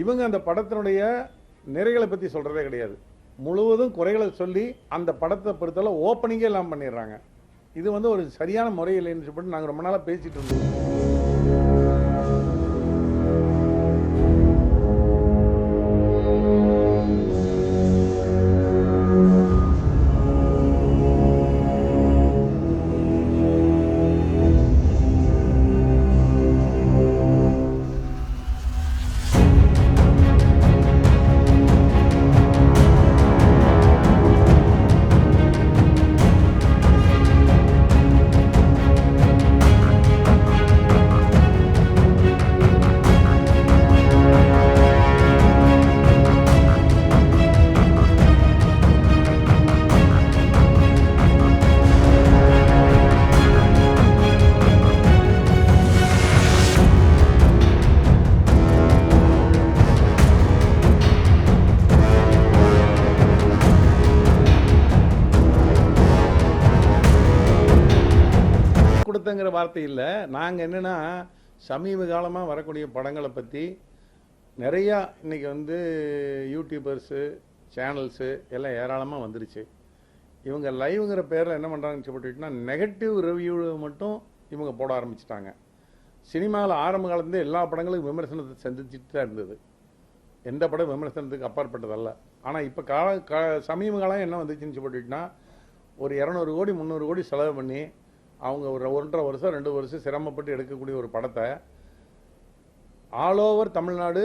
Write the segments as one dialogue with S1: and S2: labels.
S1: இவங்க அந்த படத்தினுடைய நிறைகளை பற்றி சொல்கிறதே கிடையாது. முழுவதும் குறைகளை சொல்லி அந்த படத்தை பொறுத்தளவு ஓப்பனிங்கே எல்லாம் பண்ணிடுறாங்க. இது வந்து ஒரு சரியான முறை இல்லைன்னு சொல்லிட்டு நாங்கள் ரொம்ப நாளாக பேசிகிட்டு இருந்தோம். வார்த்தை இல்லை நாங்கள் என்னென்னா சமீப காலமாக வரக்கூடிய படங்களை பற்றி நிறையா இன்னைக்கு வந்து யூடியூபர்ஸு சேனல்ஸு எல்லாம் ஏராளமாக வந்துருச்சு. இவங்க லைவ்ங்கிற பேரில் என்ன பண்ணுறாங்கன்னு சொல்லிட்டுனா நெகட்டிவ் ரிவ்யூவை மட்டும் இவங்க போட ஆரம்பிச்சிட்டாங்க. சினிமாவில் ஆரம்ப காலத்துலேருந்து எல்லா படங்களும் விமர்சனத்தை சந்திச்சுட்டு தான் இருந்தது. எந்த படம் விமர்சனத்துக்கு அப்பாற்பட்டதல்ல. ஆனால் இப்போ கால கா சமீப காலம் என்ன வந்துச்சுன்னு சொல்லிட்டுனா ஒரு இரநூறு கோடி முந்நூறு கோடி செலவு பண்ணி அவங்க ஒரு ஒன்றரை வருஷம் ரெண்டு வருஷம் சிரமப்பட்டு எடுக்கக்கூடிய ஒரு படத்தை ஆல் ஓவர் தமிழ்நாடு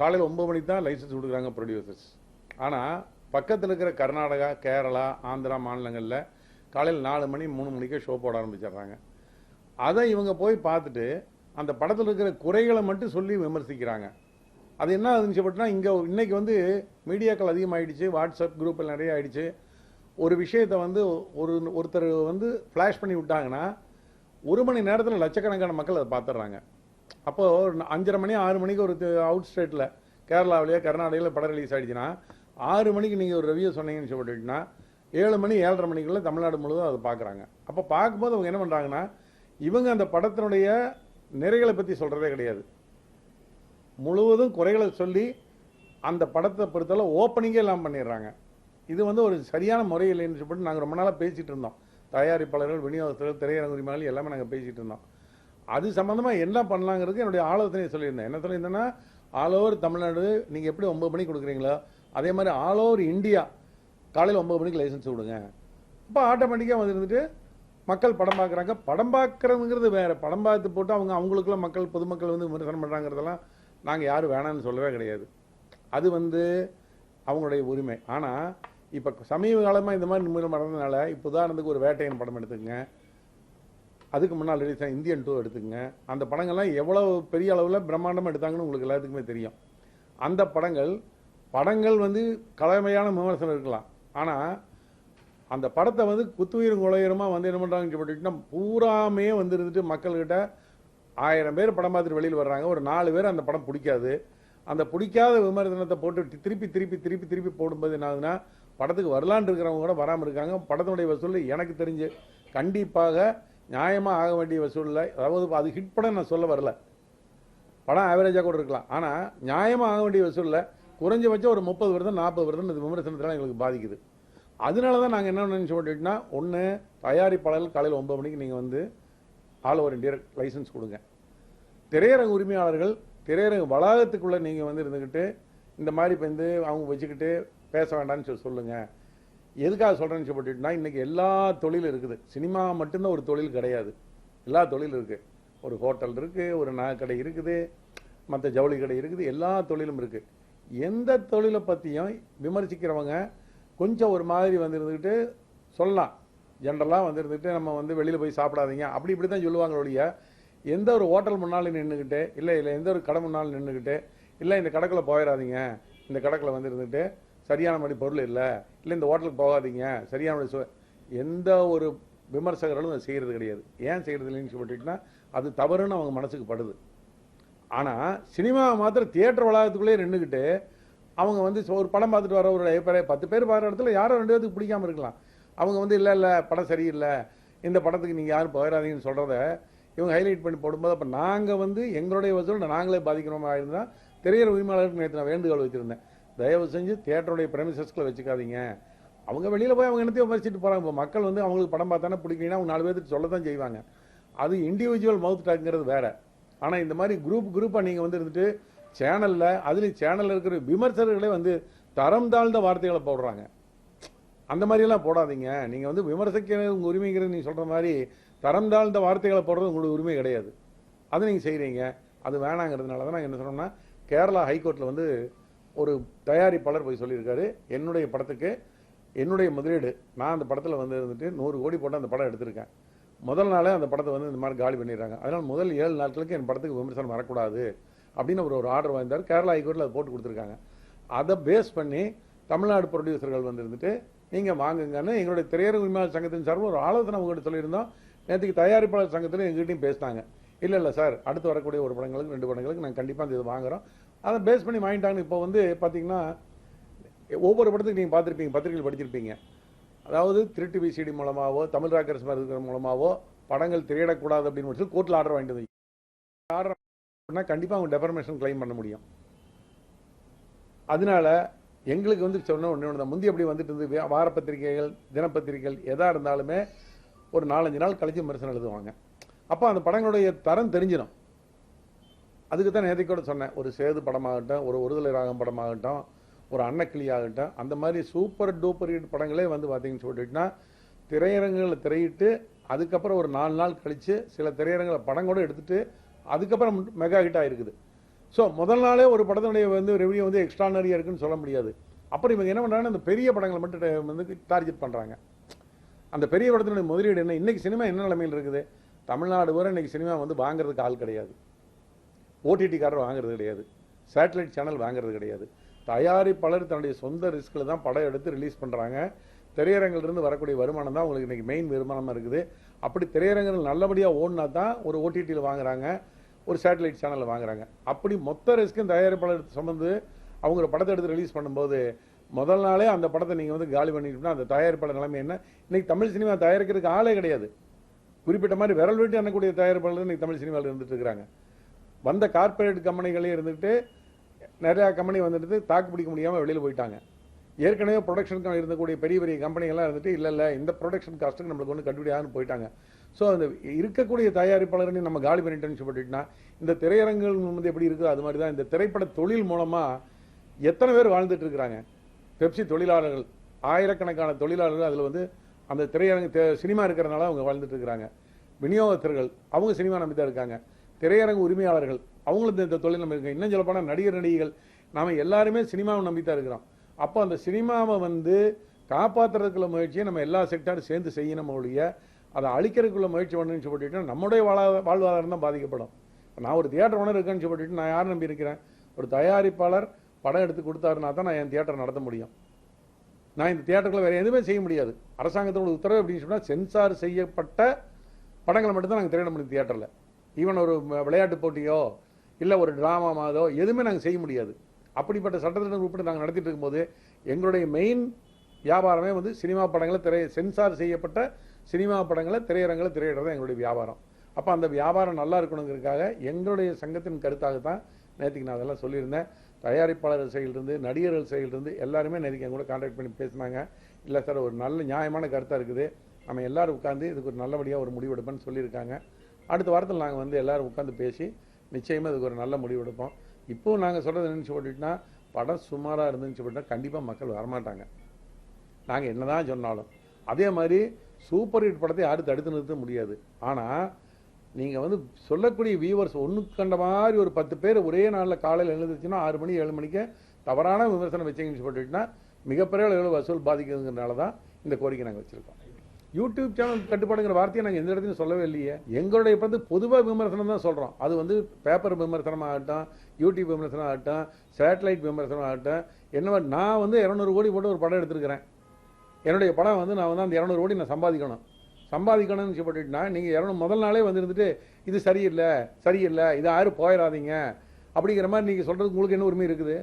S1: காலையில் ஒன்பது மணிக்கு தான் லைசன்ஸ் கொடுக்குறாங்க ப்ரொடியூசர்ஸ் ஆனால் பக்கத்தில் இருக்கிற கர்நாடகா கேரளா ஆந்திரா மாநிலங்களில் காலையில் நாலு மணி மூணு மணிக்கே ஷோ போட ஆரம்பிச்சிடுறாங்க. அதை இவங்க போய் பார்த்துட்டு அந்த படத்தில் இருக்கிற குறைகளை மட்டும் சொல்லி விமர்சிக்கிறாங்க. அது என்ன இருந்துச்சு அப்படின்னா இங்கே இன்றைக்கி வந்து மீடியாக்கள் அதிகமாகிடுச்சு வாட்ஸ்அப் குரூப்பில் நிறைய ஆயிடுச்சு. ஒரு விஷயத்தை வந்து ஒரு ஒருத்தர் வந்து ஃப்ளாஷ் பண்ணி விட்டாங்கன்னா ஒரு மணி நேரத்தில் லட்சக்கணக்கான மக்கள் அதை பார்த்துட்றாங்க. அப்போது அஞ்சரை மணி ஆறு மணிக்கு ஒரு அவுட் ஸ்டேட்டில் கேரளாவிலேயோ கர்நாடகாவில் படம் ரிலீஸ் ஆகிடுச்சுன்னா ஆறு மணிக்கு நீங்கள் ஒரு ரிவ்யூ சொன்னீங்கன்னு சொல்லிட்டுன்னா ஏழு மணி ஏழரை மணிக்குள்ளே தமிழ்நாடு முழுவதும் அதை பார்க்குறாங்க. அப்போ பார்க்கும்போது அவங்க என்ன பண்ணுறாங்கன்னா இவங்க அந்த படத்தினுடைய நிறைகளை பற்றி சொல்கிறதே கிடையாது. முழுவதும் குறைகளை சொல்லி அந்த படத்தை பொறுத்தளவு ஓப்பனிங்கே எல்லாம் பண்ணிடுறாங்க. இது வந்து ஒரு சரியான முறை இல்லைன்னு சொல்லிட்டு நாங்கள் ரொம்ப நாளாக பேசிகிட்டு இருந்தோம். தயாரிப்பாளர்கள் விநியோகஸ்தர்கள் திரையரங்கு உரிமையாளர்கள் எல்லாமே நாங்கள் பேசிகிட்டு இருந்தோம். அது சம்மந்தமாக என்ன பண்ணலாங்கிறது என்னுடைய ஆலோசனையை சொல்லியிருந்தேன். என்ன சொல்லியிருந்தேன்னா ஆல் ஓவர் தமிழ்நாடு நீங்கள் எப்படி ஒம்பது மணிக்கு கொடுக்குறீங்களோ அதே மாதிரி ஆல் ஓவர் இந்தியா காலையில் ஒம்பது மணிக்கு லைசன்ஸ் விடுங்க. இப்போ ஆட்டோமேட்டிக்காக வந்து இருந்துட்டு மக்கள் படம் பார்க்குறாங்க. படம் பார்க்குறதுங்கிறது வேறு. படம் பார்த்து போட்டு அவங்க அவங்களுக்குள்ள மக்கள் பொதுமக்கள் வந்து விமர்சனம் பண்ணுறாங்கிறதெல்லாம் நாங்கள் யாரும் வேணாம்னு சொல்லவே கிடையாது. அது வந்து அவங்களுடைய உரிமை. ஆனால் இப்போ சமீப காலமாக இந்த மாதிரி நிமிடம் நடந்ததுனால இப்போ உதாரணத்துக்கு ஒரு வேட்டையன் படம் எடுத்துங்க அதுக்கு முன்னால் ரிலீஸ் ஆன இந்தியன் டூ எடுத்துக்கங்க. அந்த படங்கள்லாம் எவ்வளோ பெரிய அளவில் பிரம்மாண்டமாக எடுத்தாங்கன்னு உங்களுக்கு எல்லாத்துக்குமே தெரியும். அந்த படங்கள் படங்கள் வந்து கலமையான விமர்சனம் இருக்கலாம். ஆனால் அந்த படத்தை வந்து குத்துயிரும் குலையுரமாக வந்து என்ன பண்ணுறாங்கன்னு சொல்லிட்டுனா பூராமே வந்து இருந்துட்டு மக்கள்கிட்ட ஆயிரம் பேர் படம் பார்த்துட்டு வெளியில் வர்றாங்க. ஒரு நாலு பேர் அந்த படம் பிடிக்காது. அந்த பிடிக்காத விமர்சனத்தை போட்டு திருப்பி திருப்பி திருப்பி திருப்பி போடும்போது என்ன ஆகுதுன்னா படத்துக்கு வரலான் இருக்கிறவங்க கூட வராமல் இருக்காங்க. படத்தினுடைய வசூல் எனக்கு தெரிஞ்சு கண்டிப்பாக நியாயமாக ஆக வேண்டிய வசூலில் அதாவது அது ஹிட் படம் நான் சொல்ல வரல. படம் ஆவரேஜாக கூட இருக்கலாம். ஆனால் நியாயமாக ஆக வேண்டிய வசூலில் குறைஞ்சபட்சம் ஒரு முப்பது வருடம் நாற்பது வருடம் இந்த விமர்சனத்தில் எங்களுக்கு பாதிக்குது. அதனால தான் நாங்கள் என்ன நினச்சி ஒன்று தயாரிப்பாளர்கள் காலையில் ஒன்பது மணிக்கு நீங்கள் வந்து ஆல் ஓவர் இந்தியா லைசன்ஸ் கொடுங்க. திரையரங்கு உரிமையாளர்கள் திரையரங்கு வளாகத்துக்குள்ளே நீங்கள் வந்து இருந்துக்கிட்டு இந்த மாதிரி இப்போ வந்து அவங்க வச்சுக்கிட்டு பேச வேண்டாம்னு சொல்லி சொல்லுங்கள் எதுக்காக சொல்கிறேன்னு சொல்லிட்டுனா இன்றைக்கி எல்லா தொழிலும் இருக்குது. சினிமா மட்டும்தான் ஒரு தொழில் கிடையாது. எல்லா தொழிலும் இருக்குது ஒரு ஹோட்டல் இருக்குது ஒரு நகைக்கடை இருக்குது மற்ற ஜவுளி கடை இருக்குது எல்லா தொழிலும் இருக்குது எந்த தொழிலை பற்றியும் விமர்சிக்கிறவங்க கொஞ்சம் ஒரு மாதிரி வந்துருந்துக்கிட்டு சொல்லலாம். ஜென்ரலாக வந்துருந்துக்கிட்டு நம்ம வந்து வெளியில் போய் சாப்பிடாதீங்க. அப்படி இப்படி தான் சொல்லுவாங்க ஒழிய எந்த ஒரு ஹோட்டல் முன்னாலும் நின்றுக்கிட்டு இல்லை இல்லை எந்த ஒரு கடை முன்னாலும் நின்றுக்கிட்டு இல்லை இந்த கடைக்குள்ளே போயிடாதீங்க. இந்த கடைக்குள்ளே வந்துருந்துக்கிட்டு சரியான மாதிரி பொருள் இல்லை. இல்லை இந்த ஹோட்டலுக்கு போகாதீங்க. சரியான மாதிரி எந்த ஒரு விமர்சகர்களும் அதை செய்கிறது கிடையாது. ஏன் செய்கிறது இல்லைன்னு சொல்லிட்டுன்னா அது தவறுன்னு அவங்க மனசுக்கு படுது. ஆனால் சினிமா மாத்திரம் தியேட்டர் வளாகத்துக்குள்ளேயே நின்றுக்கிட்டு அவங்க வந்து ஒரு படம் பார்த்துட்டு வர ஒரு பேர் பத்து பேர் பார்க்குற இடத்துல யாரோ ரெண்டு பேருக்கு பிடிக்காம இருக்கலாம். அவங்க வந்து இல்லை இல்லை படம் சரியில்லை. இந்த படத்துக்கு நீங்கள் யாரும் போயிடாதீங்கன்னு சொல்கிறத இவங்க ஹைலைட் பண்ணி போடும்போது அப்போ நாங்கள் வந்து எங்களுடைய வசூல் நாங்களே பாதிக்கிறோமா இருந்தால் திரையர உரிமையாளருக்கு நேற்று நான் வேண்டுகோள் வச்சுருந்தேன் தயவு செஞ்சு தியேட்டருடைய பிரமிசஸ்களை வச்சுக்காதீங்க. அவங்க வெளியில் போய் அவங்க என்னத்தையும் விமர்சிட்டு போகிறாங்க இப்போ மக்கள் வந்து அவங்களுக்கு படம் பார்த்தானே பிடிக்கலன்னா அவங்க நாலு பேருக்கு சொல்ல தான் செய்வாங்க. அது இண்டிவிஜுவல் மவுத் டாக்ங்கிறது வேறு. ஆனால் இந்த மாதிரி குரூப் குரூப்பாக நீங்கள் வந்து இருந்துட்டு சேனலில் அதுலேயும் சேனலில் இருக்கிற விமர்சகர்களே வந்து தரம் தாழ்ந்த வார்த்தைகளை போடுறாங்க. அந்த மாதிரியெல்லாம் போடாதீங்க. நீங்கள் வந்து விமர்சிக்கிறது உங்கள் உரிமைங்கிறது நீங்கள் சொல்கிற மாதிரி தரம் தாழ்ந்த வார்த்தைகளை போடுறது உங்களுக்கு உரிமை கிடையாது. அது நீங்கள் செய்கிறீங்க அது வேணாங்கிறதுனால தான் நாங்கள் என்ன சொன்னோம்னா கேரளா ஹைகோர்ட்டில் வந்து ஒரு தயாரிப்பாளர் போய் சொல்லியிருக்காரு என்னுடைய படத்துக்கு என்னுடைய முதலீடு. நான் அந்த படத்தில் வந்து இருந்துட்டு நூறு கோடி போட்டு அந்த படம் எடுத்திருக்கேன். முதல் நாளே அந்த படத்தை வந்து இந்த மாதிரி காலி பண்ணிடுறாங்க. அதனால் முதல் ஏழு நாட்களுக்கு என் படத்துக்கு விமர்சனம் வரக்கூடாது அப்படின்னு ஒரு ஒரு ஆர்டர் வாங்கிட்டார் கேரளா ஹைகோர்ட்டில் அதை போட்டு கொடுத்துருக்காங்க. அதை பேஸ் பண்ணி தமிழ்நாடு ப்ரொடியூசர்கள் வந்து இருந்துட்டு நீங்கள் வாங்குங்கன்னு எங்களுடைய திரையரங்கு உரிமையாளர் சங்கத்தின் சார்பில் ஒரு ஆலோசனை உங்கள்கிட்ட சொல்லியிருந்தோம். நேற்றுக்கு தயாரிப்பாளர் சங்கத்தில் எங்ககிட்டையும் பேசினாங்க. இல்லை இல்லை சார் அடுத்து வரக்கூடிய ஒரு படங்களுக்கு ரெண்டு படங்களுக்கு நாங்கள் கண்டிப்பாக அந்த இது வாங்குறோம். அதை பேஸ் பண்ணி வாங்கிட்டாங்க இப்போ வந்து பார்த்தீங்கன்னா ஒவ்வொரு படத்துக்கு நீங்கள் பார்த்துருப்பீங்க பத்திரிகையில் படிச்சிருப்பீங்க அதாவது திருட்டு விசிடி மூலமாகவோ தமிழ் ராக்கர்ஸ் மாதிரி இருக்கிற படங்கள் திரையிடக்கூடாது அப்படின்னு சொல்லி கோர்ட்டில் ஆர்டர் வாங்கிட்டு வந்து ஆர்டர் பண்ணால் கண்டிப்பாக அவங்க டெஃபர்மேஷன் கிளைம் பண்ண முடியும். அதனால எங்களுக்கு வந்து சொன்ன ஒன்று ஒன்று தான். முந்தி அப்படி வந்துட்டு இருந்து வார பத்திரிகைகள் தினப்பத்திரிகைகள் எதாக இருந்தாலுமே ஒரு நாலஞ்சு நாள் கழிச்சு விமர்சனம் எழுதுவாங்க. அப்போ அந்த படங்களுடைய தரம் தெரிஞ்சிடும் அதுக்கு தான் நேற்று கூட சொன்னேன். ஒரு சேது படமாகட்டும் ஒரு ஒருதலை ராகம் படமாகட்டும் ஒரு அன்னக்கிளி ஆகட்டும் அந்த மாதிரி சூப்பர் டூப்பர் ஹிட் படங்களே வந்து பார்த்தீங்கன்னு சொல்லிட்டுனா திரையரங்குகளை திரையிட்டு அதுக்கப்புறம் ஒரு நாலு நாள் கழித்து சில திரையரங்களை படம் கூட எடுத்துகிட்டு அதுக்கப்புறம் மெகா ஹிட் ஆகிருக்குது ஸோ முதல் நாளே ஒரு படத்தினுடைய வந்து ரெவியூ வந்து எக்ஸ்ட்ரானரியாக இருக்குன்னு சொல்ல முடியாது. அப்புறம் இவங்க என்ன பண்ணுறாங்கன்னா அந்த பெரிய படங்களை மட்டும் வந்து டார்கெட் பண்ணுறாங்க அந்த பெரிய படத்தினுடைய முதலீடு என்ன? இன்றைக்கி சினிமா என்ன நிலைமையில் இருக்குது? தமிழ்நாடு வரை இன்றைக்கி சினிமா வந்து வாங்குறதுக்கு ஆள் கிடையாது. ஓடிடிக்காரர் வாங்குறது கிடையாது. சேட்டலைட் சேனல் வாங்குறது கிடையாது. தயாரிப்பாளர் தன்னுடைய சொந்த ரிஸ்கில் தான் படம் எடுத்து ரிலீஸ் பண்ணுறாங்க திரையரங்கிலிருந்து வரக்கூடிய வருமானம் தான் உங்களுக்கு இன்றைக்கி மெயின் வருமானமாக இருக்குது. அப்படி திரையரங்குகள் நல்லபடியாக ஓடினா தான் ஒரு ஓடிடியில் வாங்குறாங்க ஒரு சேட்டலைட் சேனலில் வாங்குறாங்க. அப்படி மொத்த ரிஸ்க்கும் தயாரிப்பாளர் சுமந்து அவங்க படத்தை எடுத்து ரிலீஸ் பண்ணும்போது முதல் நாளே அந்த படத்தை நீங்கள் வந்து காலி பண்ணிட்டோம்னா அந்த தயாரிப்பாளர் நிலைமை என்ன? இன்றைக்கி தமிழ் சினிமா தயாரிக்கிறதுக்கு ஆளே கிடையாது. குறிப்பிட்ட மாதிரி விரல் விட்டு அண்ணக்கூடிய தயாரிப்பாளர் இன்னைக்கு தமிழ் சினிமாவில் இருந்துட்டு இருக்கிறாங்க. வந்த கார்ப்பரேட் கம்பெனிகளே இருந்துட்டு நிறையா கம்பெனி வந்துட்டு தாக்கு பிடிக்க முடியாமல் வெளியில் போயிட்டாங்க. ஏற்கனவே ப்ரொடக்ஷனுக்கு இருந்தக்கூடிய பெரிய பெரிய கம்பெனிகள்லாம் இருந்துட்டு இல்லை இல்லை இந்த ப்ரொடக்ஷன் காஸ்ட்டுக்கு நம்மளுக்கு ஒன்று கட்டுப்படியாகனு போயிட்டாங்க. ஸோ அந்த இருக்கக்கூடிய தயாரிப்பாளர்களையும் நம்ம காலி பண்ணிட்டோம்னு சொல்லிட்டுனா இந்த திரையரங்குகள் வந்து எப்படி இருக்குது அது மாதிரி தான் இந்த திரைப்பட தொழில் மூலமாக எத்தனை பேர் வாழ்ந்துட்டு இருக்கிறாங்க? பெப்சி தொழிலாளர்கள் ஆயிரக்கணக்கான தொழிலாளர்கள் அதில் வந்து அந்த திரையரங்கு சினிமா இருக்கிறனால அவங்க வாழ்ந்துட்டு இருக்கிறாங்க. விநியோகத்தர்கள் அவங்க சினிமா நம்பி தான் இருக்காங்க. திரையரங்கு உரிமையாளர்கள். அவங்களும் இந்த- தொழில் நம்பிக்கை இன்னும் சொல்ல போனால் நடிகர் நடிகைகள். நாம் எல்லாருமே சினிமாவை நம்பி தான் இருக்கிறோம். அப்போ அந்த சினிமாவை வந்து காப்பாற்றுறதுக்குள்ள முயற்சியை நம்ம எல்லா செக்டாரும் சேர்ந்து செய்யணும் ஒழிய அதை அழிக்கிறதுக்குள்ள முயற்சி பண்ணணும்னு சொல்லிட்டு நம்முடைய வாழா வாழ்வாதாரம் தான் பாதிக்கப்படும். நான் ஒரு தியேட்டர் ஓனர் இருக்கேன்னு சொல்லிட்டு நான் யார் நம்பி இருக்கிறேன்? ஒரு தயாரிப்பாளர் படம் எடுத்து கொடுத்தாருனா தான் நான் என் தியேட்டர் நடத்த முடியும். நான் இந்த தியேட்டருக்குள்ள வேறு எதுவுமே செய்ய முடியாது. அரசாங்கத்தோட உத்தரவு அப்படின்னு சொன்னால் சென்சார் செய்யப்பட்ட படங்களை மட்டும்தான் நாங்கள் திரையிட முடியும் தியேட்டரில் ஈவன் ஒரு விளையாட்டு போட்டியோ இல்லை ஒரு ட்ராமா மாதோ எதுவுமே நாங்கள் செய்ய முடியாது. அப்படிப்பட்ட சட்டத்திட்டம் உட்பட்டு நாங்கள் நடத்திட்டு இருக்கும்போது எங்களுடைய மெயின் வியாபாரமே வந்து சினிமா படங்களை திரை சென்சார் செய்யப்பட்ட சினிமா படங்களை திரையரங்கில் திரையிடுறது தான் எங்களுடைய வியாபாரம். அப்போ அந்த வியாபாரம் நல்லா இருக்கணுங்கிறதுக்காக எங்களுடைய சங்கத்தின் கருத்தாக தான் நேற்றுக்கு நான் அதெல்லாம் சொல்லியிருந்தேன். தயாரிப்பாளர் சைடிலிருந்து நடிகர்கள் சைடிலிருந்து எல்லாருமே நேற்றுக்கு என் கூட கான்டாக்ட் பண்ணி பேசினாங்க. இல்லை சார் ஒரு நல்ல நியாயமான கருத்தாக இருக்குது. நம்ம எல்லோரும் உட்காந்து இதுக்கு ஒரு நல்லபடியாக ஒரு முடிவெடுப்பேன்னு சொல்லியிருக்காங்க. அடுத்த வாரத்தில் நாங்கள் வந்து எல்லோரும் உட்காந்து பேசி நிச்சயமாக அதுக்கு ஒரு நல்ல முடிவு எடுப்போம். இப்போவும் நாங்கள் சொல்கிறது நினச்சி போட்டுட்டுனா படம் சுமாராக இருந்துச்சு போட்டால் கண்டிப்பாக மக்கள் வரமாட்டாங்க. நாங்கள் என்னதான் சொன்னாலும். அதே மாதிரி சூப்பர் ஹிட் படத்தை யாரும் தடுத்து நிறுத்த முடியாது. ஆனால் நீங்கள் வந்து சொல்லக்கூடிய வியூவர்ஸ் ஒன்றுக்கு கண்ட மாதிரி ஒரு பத்து பேர் ஒரே நாளில் காலையில் எழுந்துச்சுன்னா ஆறு மணி ஏழு மணிக்கு தவறான விமர்சனம் வச்சிங்கன்னு சொல்லிட்டுனா மிகப்பெரிய அளவில் வசூல் பாதிக்குதுங்கிறனால தான் இந்த கோரிக்கை நாங்கள் வச்சுருக்கோம். யூடியூப் சேனல் கட்டுப்பாடுங்கிற வார்த்தையை நாங்கள் எந்த இடத்துலையும் சொல்லவே இல்லையே. எங்களுடைய வந்து பொதுவாக விமர்சனம் தான் சொல்கிறோம் அது வந்து பேப்பர் விமர்சனம் ஆகட்டும் யூடியூப் விமர்சனம் ஆகட்டும் சேட்டலைட் விமர்சனம் ஆகட்டும் என்ன நான் வந்து இரநூறு கோடி போட்டு ஒரு படம் எடுத்திருக்கிறேன். என்னுடைய படம் வந்து நான் வந்து அந்த இரநூறு கோடி நான் சம்பாதிக்கணும். சம்பாதிக்கணும்னு சொல்லிட்டுனா நீங்கள் இரநூறு முதல் நாளே வந்து இருந்துட்டு இது சரியில்லை சரியில்லை இது யாரும் போயிடாதீங்க அப்படிங்கிற மாதிரி நீங்கள் சொல்கிறதுக்கு உங்களுக்கு என்ன உரிமை இருக்குது?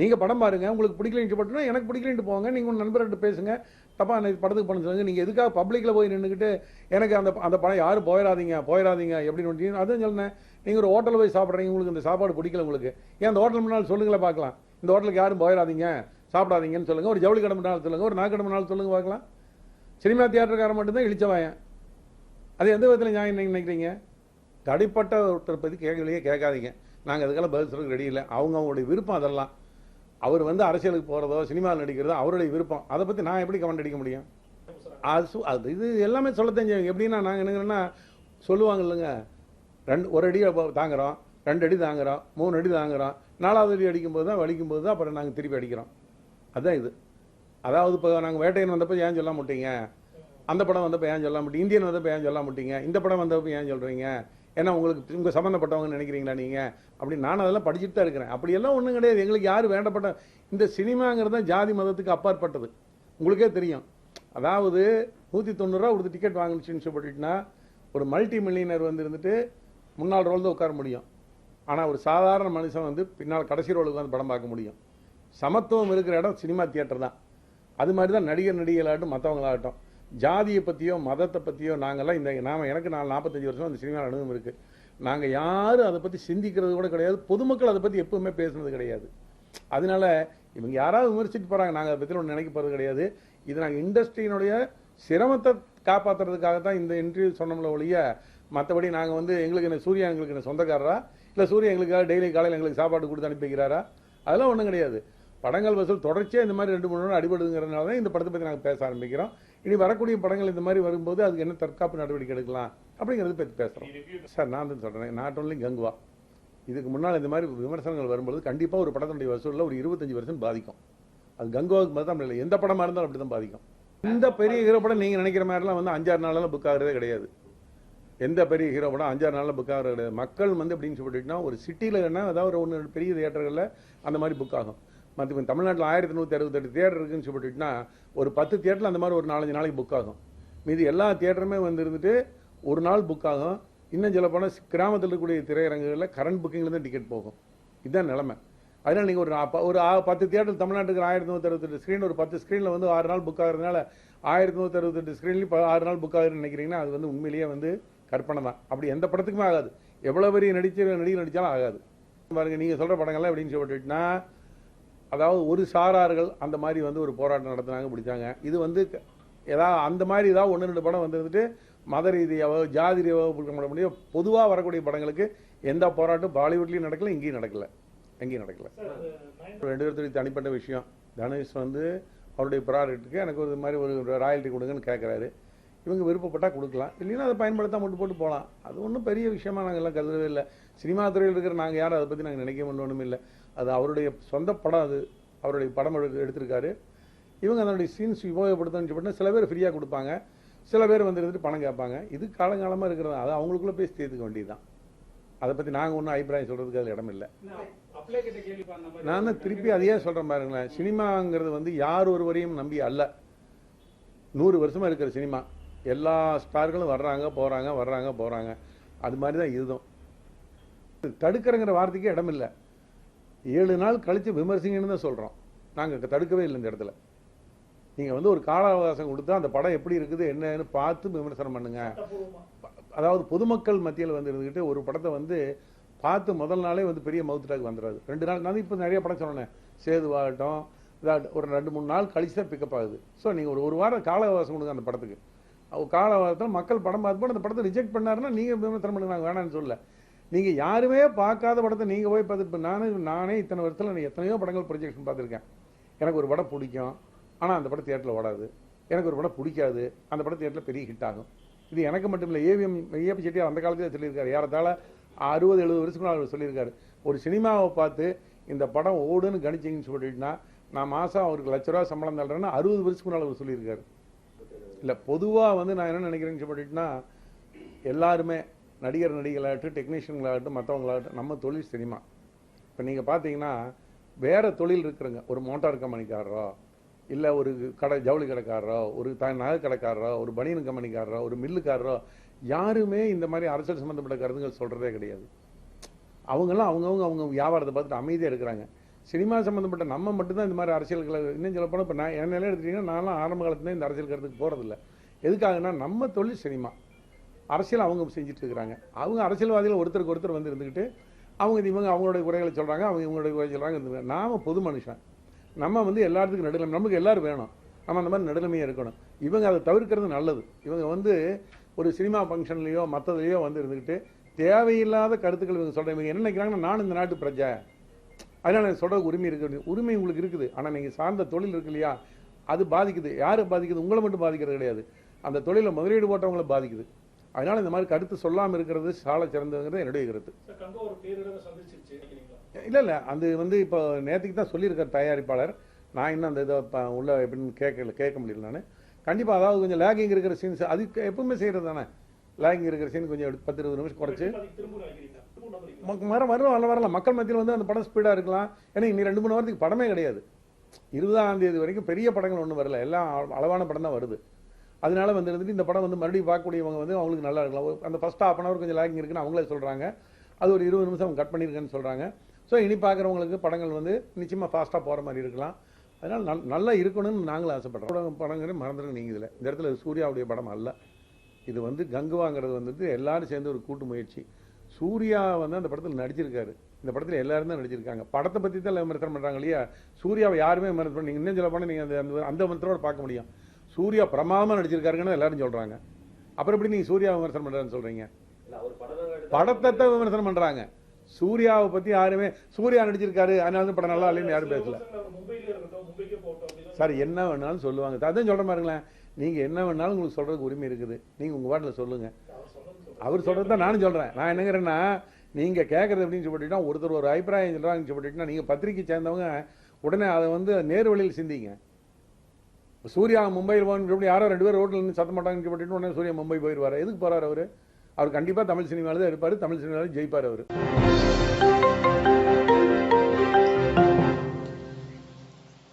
S1: நீங்கள் படம் பாருங்கள் உங்களுக்கு பிடிக்கலன்னு சொல்லிட்டுனா எனக்கு பிடிக்கலன்ட்டு போங்க. நீங்கள் உங்கள் நண்பர்கிட்ட பேசுங்க. தப்பா அந்த படத்துக்கு பணம் சொல்லுங்கள் நீங்கள் எதுக்காக பப்ளிக்கில் போய் நின்றுக்கிட்டு எனக்கு அந்த அந்த படம் யாரும் போயிடாதீங்க போயிடாதீங்க எப்படின்னு அதுவும் சொன்னேன் நீங்கள் ஒரு ஹோட்டலில் போய் சாப்பிட்றீங்க உங்களுக்கு இந்த சாப்பாடு பிடிக்கல உங்களுக்கு. ஏன் அந்த ஹோட்டல் முன்னால் சொல்லுங்களேன் பார்க்கலாம். இந்த ஹோட்டலுக்கு யாரும் போயிடாதீங்க சாப்பிடாதீங்கன்னு சொல்லுங்கள் ஒரு ஜவுளி கடை சொல்லுங்கள் ஒரு நாக்கடை முன்னால் சொல்லுங்கள் பார்க்கலாம். சினிமா தியேட்டருக்காரன் மட்டும்தான் இழிச்சவாயன் அது எந்த விதத்தில் நியாயம் நினைக்கிறீங்க? தடிப்பட்ட ஒருத்தர் பற்றி கேட்கலையே கேட்காதீங்க. நாங்கள் அதுக்கெல்லாம் பதில் சொல்ல ரெடி இல்லை. அவங்க அவங்களுடைய விருப்பம் அதெல்லாம். அவர் வந்து அரசியலுக்கு போகிறதோ சினிமாவில் நடிக்கிறதோ அவருடைய விருப்பம். அதை பற்றி நான் எப்படி கமெண்ட் அடிக்க முடியும்? அது சு- அது இது எல்லாமே சொல்ல தெரிஞ்சவங்க. எப்படின்னா நாங்கள் என்னங்கன்னா சொல்லுவாங்க இல்லைங்க ரெண்டு ஒரு அடி அப்ப தாங்குறோம் ரெண்டு அடி தாங்குறோம் மூணு அடி தாங்குறோம் நாலாவது அடி அடிக்கும்போது தான் வலிக்கும்போது தான் அப்புறம் நாங்கள் திருப்பி அடிக்கிறோம். அதுதான் இது. அதாவது இப்போ நாங்கள் வேட்டையன் வந்தப்போ ஏன் சொல்ல மாட்டீங்க? அந்த படம் வந்தப்போ ஏன் சொல்ல மாட்டீங்க? இந்தியன் வந்தப்போ ஏன் சொல்ல மாட்டீங்க? இந்த படம் வந்தப்போ ஏன் சொல்கிறீங்க ஏன்னா உங்களுக்கு உங்கள் சம்மந்தப்பட்டவங்க நினைக்கிறீங்களா நீங்கள் அப்படி நான் அதெல்லாம் படிச்சுட்டு தான் இருக்கிறேன். அப்படியெல்லாம் ஒன்றும் கிடையாது. எங்களுக்கு யார் வேண்டப்பட்ட இந்த சினிமாங்கிறது தான் ஜாதி மதத்துக்கு அப்பாற்பட்டது. உங்களுக்கே தெரியும். அதாவது நூற்றி தொண்ணூறுரூவா கொடுத்து டிக்கெட் வாங்கினுச்சுன்னு சொல்லிட்டுனா ஒரு மல்டி மில்லியனர் வந்து இருந்துட்டு முன்னாள் ரோல் தான் உட்கார முடியும். ஆனால் ஒரு சாதாரண மனுஷன் வந்து பின்னால் கடைசி ரோலுக்கு வந்து படம் பார்க்க முடியும். சமத்துவம் இருக்கிற இடம் சினிமா தியேட்டர் தான். அது மாதிரி தான் நடிகர் நடிகர்களாகட்டும் மற்றவங்களாகட்டும் ஜாதியை பற்றியோ மதத்தை பற்றியோ நாங்கள்லாம் இந்த நாம எனக்கு நான் நாற்பத்தஞ்சு வருஷம் அந்த சினிமா அனுபவம் இருக்குது நாங்கள் யாரும் அதை பற்றி சிந்திக்கிறது கூட கிடையாது. பொதுமக்கள் அதை பற்றி எப்பவுமே பேசுனது கிடையாது. அதனால இவங்க யாராவது விமர்சிட்டு போகிறாங்க நாங்கள் அதை பற்றி ஒன்று நினைக்க போகிறது கிடையாது. இது நாங்கள் இண்டஸ்ட்ரியினுடைய சிரமத்தை காப்பாற்றுறதுக்காக தான் இந்த இன்டர்வியூ சொன்னோம்ல ஒழிய மற்றபடி நாங்கள் வந்து எங்களுக்கு என்ன சூர்யா எங்களுக்கு என்ன சொந்தக்காரரா? இல்லை சூர்யா எங்களுக்காக டெய்லி காலையில் எங்களுக்கு சாப்பாடு கொடுத்து அனுப்பி வைக்கிறாரா அதெல்லாம் ஒன்றும் கிடையாது. படங்கள் வசூல் தொடர்ச்சியாக இந்த மாதிரி ரெண்டு மூணு நாள் அடிபடுங்கிறதுனால தான் இந்த படத்தை பற்றி நாங்கள் பேச ஆரம்பிக்கிறோம். இனி வரக்கூடிய படங்கள் இந்த மாதிரி வரும்போது அதுக்கு என்ன தற்காப்பு நடவடிக்கை எடுக்கலாம் அப்படிங்கிறத பற்றி பேசுகிறோம் சார் நான் தான் சொல்கிறேன் நாட் ஒன்லி கங்குவா. இதுக்கு முன்னால் இந்த மாதிரி விமர்சனங்கள் வரும்போது கண்டிப்பாக ஒரு படத்தினுடைய வசூலில் ஒரு இருபத்தஞ்சி வருஷம் பாதிக்கும். அது கங்குவாவுக்கு மட்டும் அப்படி இல்லை எந்த படமாக இருந்தாலும் அப்படி தான் பாதிக்கும். இந்த பெரிய ஹீரோ படம் நீங்கள் நினைக்கிற மாதிரிலாம் வந்து அஞ்சாறு நாளெல்லாம் புக் ஆகிறதே கிடையாது. எந்த பெரிய ஹீரோ படம் அஞ்சாறு நாளில் புக் ஆகிறது கிடையாது. மக்கள் வந்து அப்படின்னு சொல்லிட்டுனா ஒரு சிட்டியில் என்ன ஏதாவது ஒரு ஒன்று பெரிய தியேட்டர்களில் அந்த மாதிரி புக் ஆகும். மற்ற தமிழ்நாட்டில் ஆயிரத்தி நூற்றி அறுபத்தெட்டு தியேட்டர் இருக்குன்னு சொல்லிட்டுனா ஒரு பத்து தியேட்டரில் அந்த மாதிரி ஒரு நாலஞ்சு நாளைக்கு புக் ஆகும். மீதி எல்லா தியேட்டருமே வந்து இருந்துட்டு ஒரு நாள் புக் ஆகும். இன்னும் சில போனால் கிராமத்தில் இருக்கக்கூடிய திரையரங்குகளில் கரண்ட் புக்கிங்கில் தான் டிக்கெட் போகும். இதுதான் நிலமை. அதனால் நீங்கள் ஒரு அப்ப- ஒரு பத்து தியேட்டர் தமிழ்நாட்டுக்கு ஆயிரத்தி நூற்றி அறுபத்தெட்டு ஸ்க்ரீன் ஒரு பத்து ஸ்க்ரீனில் வந்து ஆறு நாள் புக் ஆகிறதுனால ஆயிரத்தி நூற்றி அறுபத்தெட்டு ஸ்க்ரீன்லேயும் ஆறு நாள் புக் ஆகுதுன்னு நினைக்கிறீங்கன்னா அது வந்து உண்மையிலேயே வந்து கற்பனை தான். அப்படி எந்த படத்துக்குமே ஆகாது. எவ்வளோ பெரிய நடிச்ச நடிகர் நடித்தாலும் ஆகாது. பாருங்கள் நீங்கள் சொல்கிற படங்கள்லாம் எப்படின்னு சொல்லிட்டுனா அதாவது ஒரு சாரார்கள் அந்த மாதிரி வந்து ஒரு போராட்டம் நடத்துனாங்க பிடிச்சாங்க. இது வந்து ஏதாவது அந்த மாதிரி ஏதாவது ஒன்று ரெண்டு படம் வந்துட்டு மத ரீதியாவோ ஜாதி ரீதியாவோ கொடுக்க முடியும் பொதுவாக வரக்கூடிய படங்களுக்கு எந்த போராட்டம் பாலிவுட்லேயும் நடக்கல இங்கேயும் நடக்கல. எங்கேயும் நடக்கல. ரெண்டு பேர்த்துடைய தனிப்பட்ட விஷயம். தனுஷ் வந்து அவருடைய ப்ராடக்ட்டுக்கு எனக்கு ஒரு மாதிரி ஒரு ராயல்ட்டி கொடுங்கன்னு கேட்குறாரு இவங்க விருப்பப்பட்டால் கொடுக்கலாம். இல்லைன்னா அதை பயன்படுத்தாம மட்டும் போட்டு போகலாம் அது ஒன்றும் பெரிய விஷயமா நாங்கள் எல்லாம் கருதவே இல்லை. சினிமா துறையில் இருக்கிற நாங்கள் யாரும் அதை பற்றி நாங்கள் நினைக்க ஒன்றும் இல்லை. அது அவருடைய சொந்த படம் அது. அவருடைய படம் எடுத்து- எடுத்திருக்காரு. இவங்க அதனுடைய சீன்ஸ் உபயோகப்படுத்தணும்னு சொல்லிட்டு சில பேர் ஃப்ரீயாக கொடுப்பாங்க. சில பேர் வந்து இருந்துட்டு பணம் கேட்பாங்க. இது காலங்காலமாக இருக்கிறது. அது அவங்களுக்குள்ளே பேசி தீர்த்துக்க வேண்டியதுதான். அதை பற்றி நாங்கள் ஒன்றும் அபிப்பிராயம் சொல்கிறதுக்கு அது இடம் இல்லை. நான் தான் திருப்பி அதையே சொல்கிறேன் பாருங்களேன். சினிமாங்கிறது வந்து யார் ஒருவரையும் நம்பி அல்ல. நூறு வருஷமா இருக்கிற சினிமா. எல்லா ஸ்டார்களும் வர்றாங்க போகிறாங்க வர்றாங்க போகிறாங்க அது மாதிரி தான் இதுதான் தடுக்கிறங்கிற வார்த்தைக்கே இடம் இல்லை. ஏழு நாள் கழித்து விமர்சிங்கன்னு தான் சொல்கிறோம் நாங்கள் தடுக்கவே இல்லை இந்த இடத்துல. நீங்கள் வந்து ஒரு கால அவகாசம் கொடுத்தா அந்த படம் எப்படி இருக்குது என்னன்னு பார்த்து விமர்சனம் பண்ணுங்க. அதாவது பொதுமக்கள் மத்தியில் வந்து இருந்துக்கிட்டு ஒரு படத்தை வந்து பார்த்து முதல் நாளே வந்து பெரிய மவுத்துட்டாக்கு வந்துடாது. ரெண்டு நாள் நான் இப்போ நிறைய படம் சொன்னேன். சேதுவாகட்டும் இதாகட்டும் ஒரு ரெண்டு மூணு நாள் கழிச்சு தான் பிக்கப் ஆகுது. ஸோ நீங்கள் ஒரு ஒரு வாரம் கால அவகாசம் கொடுங்க அந்த படத்துக்கு. கால அவகாசத்தில் மக்கள் படம் பார்த்து அந்த படத்தை ரிஜெக்ட் பண்ணாருன்னா நீங்கள் விமர்சனம் பண்ணுங்க நாங்கள் வேணாம்னு சொல்லலை. நீங்கள் யாருமே பார்க்காத படத்தை நீங்கள் போய் பார்த்து இப்போ நானே நானே இத்தனை வருஷத்தில் நான் எத்தனையோ படங்கள் ப்ரொஜெக்ஷன் பார்த்துருக்கேன். எனக்கு ஒரு படம் பிடிக்கும். ஆனால் அந்த படம் தியேட்டரில் ஓடாது. எனக்கு ஒரு படம் பிடிக்காது. அந்த படம் தியேட்டரில் பெரிய ஹிட் ஆகும். இது எனக்கு மட்டும் இல்லை ஏவிஎம் ஏபி செட்டியார் அந்த காலத்தில் சொல்லியிருக்காரு. ஏறத்தாழ அறுபது எழுபது வருஷத்துக்கு அவர் சொல்லியிருக்காரு. ஒரு சினிமாவை பார்த்து இந்த படம் ஓடுன்னு கணிச்சிங்கன்னு சொல்லிட்டுனா நான் மாதம் அவருக்கு லட்ச ரூபா சம்பளம் தள்ளுறேன்னா அறுபது வருஷத்துக்கு முன்னால் அவர் சொல்லியிருக்காரு. இல்லை பொதுவாக வந்து நான் என்ன நினைக்கிறேன்னு சொல்லிட்டுனா எல்லாருமே நடிகர் நடிகர்களாகட்டும் டெக்னீஷியன்களாகட்டும் மற்றவங்களாகட்டும் நம்ம தொழில் சினிமா. இப்போ நீங்கள் பார்த்தீங்கன்னா வேறு தொழில் இருக்கிறங்க. ஒரு மோட்டார் கம்பெனிக்காரரோ இல்லை ஒரு கடை ஜவுளி கடைக்காரரோ ஒரு த நகை கடைக்காரரோ ஒரு பனியன் கம்பெனிக்காரரோ ஒரு மில்லுக்காரரோ யாருமே இந்த மாதிரி அரசியல் சம்மந்தப்பட்ட கருத்துக்கள் சொல்கிறதே கிடையாது. அவங்கெல்லாம் அவங்கவுங்க அவங்க வியாபாரத்தை பார்த்துட்டு அமைதியாக இருக்கிறாங்க. சினிமா சம்மந்தப்பட்ட நம்ம மட்டும்தான் இந்த மாதிரி அரசியல்களை இன்னும் சொல்ல போனால் இப்போ நான் என் நிலையை எடுத்துட்டீங்கன்னா நான்லாம் ஆரம்ப காலத்துலேருந்து இந்த அரசியல் கருத்துக்கு போகிறதில்ல எதுக்காகனா நம்ம தொழில் சினிமா. அரசியல் அவங்க செஞ்சுட்டு இருக்கிறாங்க அவங்க அரசியல்வாதிகள் ஒருத்தருக்கு ஒருத்தர் வந்து இருந்துக்கிட்டு அவங்க இது இவங்க அவங்களுடைய குறைகளை சொல்கிறாங்க அவங்க இவங்களுடைய குறை சொல்கிறாங்க நாம் பொது மனுஷன். நம்ம வந்து எல்லாத்துக்கும் நடுநிலை நமக்கு எல்லாரும் வேணும். நம்ம அந்த மாதிரி நடுநிலைமையாக இருக்கணும். இவங்க அதை தவிர்க்கிறது நல்லது. இவங்க வந்து ஒரு சினிமா ஃபங்க்ஷன்லேயோ மற்றதுலையோ வந்து இருந்துக்கிட்டு தேவையில்லாத கருத்துக்கள் இவங்க சொல்கிறேன் இவங்க என்ன நினைக்கிறாங்கன்னா நான் இந்த நாட்டு பிரஜை. அதனால் எனக்கு சொல்கிற உரிமை இருக்குது உரிமை உங்களுக்கு இருக்குது. ஆனால் நீங்கள் சார்ந்த தொழில் இருக்கு இல்லையா? அது பாதிக்குது. யாரை பாதிக்குது? உங்களை மட்டும் பாதிக்கிறது கிடையாது. அந்த தொழிலில் முதலீடு போட்டவங்களை பாதிக்குது. அதனால் இந்த மாதிரி கருத்து சொல்லாமல் இருக்கிறது சால சிறந்ததுங்கிறது என்னுடைய கருத்து. இல்லை இல்லை. அது வந்து இப்போ நேற்றுக்கு தான் சொல்லியிருக்கார் தயாரிப்பாளர். நான் இன்னும் அந்த இதை உள்ள எப்படின்னு கேட்கல கேட்க முடியல நான். கண்டிப்பாக அதாவது கொஞ்சம் லேகிங் இருக்கிற சீன்ஸ் அது எப்பவுமே செய்கிறது தானே? லேகிங் இருக்கிற சீன் கொஞ்சம் பத்து இருபது நிமிஷம் குறைச்சி.
S2: அதுக்கு திரும்ப நினைக்கிறீங்களா திரும்ப நம்புறீங்களா
S1: ம- வர வரும் வரல வரலாம். மக்கள் மத்தியில் வந்து அந்த படம் ஸ்பீடாக இருக்கலாம். ஏன்னா இன்னும் ரெண்டு மூணு வாரத்துக்கு படமே கிடையாது. இருபதாம் தேதி வரைக்கும் பெரிய படங்கள் ஒன்றும் வரல. எல்லாம் அள- அளவான படம் தான் வருது. அதனால வந்து இருந்துட்டு இந்த படம் வந்து மறுபடியும் பார்க்கக்கூடியவங்க வந்து அவங்களுக்கு நல்லா இருக்கலாம். அந்த ஃபர்ஸ்ட் ஹாஃப் அன் அவர் கொஞ்சம் லேக்கிங் இருக்குன்னு அவங்களே சொல்கிறாங்க அது ஒரு இருபது நிமிஷம் அவங்க கட் பண்ணியிருக்கேன்னு சொல்கிறாங்க ஸோ இனி பார்க்குறவங்களுக்கு படங்கள் வந்து நிச்சயமாக ஃபாஸ்ட்டாக போகிற மாதிரி இருக்கலாம். அதனால் நல் நல்லா இருக்கணும்னு நாங்களும் ஆசைப்படுறோம். படங்கிற மறந்துடுங்க நீங்கள் இதில். இந்த இடத்துல சூர்யாவுடைய படம் அல்ல. இது வந்து கங்குவாங்கிறது வந்துட்டு எல்லாரும் சேர்ந்து ஒரு கூட்டு முயற்சி. சூர்யா வந்து அந்த படத்தில் நடிச்சிருக்காரு. இந்த படத்தில் எல்லாரும் தான் நடிச்சிருக்காங்க. படத்தை பற்றி தான் விமர்சனம் பண்ணுறாங்க இல்லையா? சூர்யாவை யாருமே விமர்சனம் நீங்கள் இன்னும் சொல்ல போனால் நீங்கள் அந்த அந்த- அந்த பார்க்க முடியும். சூர்யா பிரமாதமாக நடிச்சிருக்காருங்கன்னு எல்லாரும் சொல்கிறாங்க அப்புறம் எப்படி நீங்கள் சூர்யா விமர்சனம் பண்ணுறேன்னு சொல்கிறீங்க படத்தை விமர்சனம் பண்ணுறாங்க சூர்யாவை பற்றி யாருமே சூர்யா நடிச்சிருக்காரு அதனால தான் படம் நல்லா இல்லைன்னு யாரும் பேசல.
S2: அப்படின்னு
S1: சார் என்ன வேணாலும் சொல்லுவாங்க. அதான் சொல்கிற பாருங்களேன். நீங்கள் என்ன வேணாலும் உங்களுக்கு சொல்கிறதுக்கு உரிமை இருக்குது. நீங்கள் உங்கள் வாட்டில் சொல்லுங்கள்
S2: அவர்
S1: சொல்கிறது தான் நானும் சொல்கிறேன் நான் என்னங்கிறேன்னா நீங்கள் கேட்குறது எப்படின்னு சொல்லிட்டா ஒருத்தர் ஒரு அபிப்பிராயம் சொல்கிறாங்கன்னு சொல்லிட்டுனா நீங்கள் பத்திரிக்கை சேர்ந்தவங்க உடனே அதை வந்து நேர் வழியில் சிந்திங்க. சூர்யா மும்பையில் போகணும் யாரோ ரெண்டு பேர் ரோட்டில் நின்று சத்த மாட்டாங்கன்னு சொல்லிட்டு உடனே சூர்யா மும்பை போயிடுவார் எதுக்கு போகிறார் அவர்? அவர் கண்டிப்பாக தமிழ் சினிமாவில் தான் இருப்பார். தமிழ் சினிமாவில் ஜெயிப்பார் அவர்.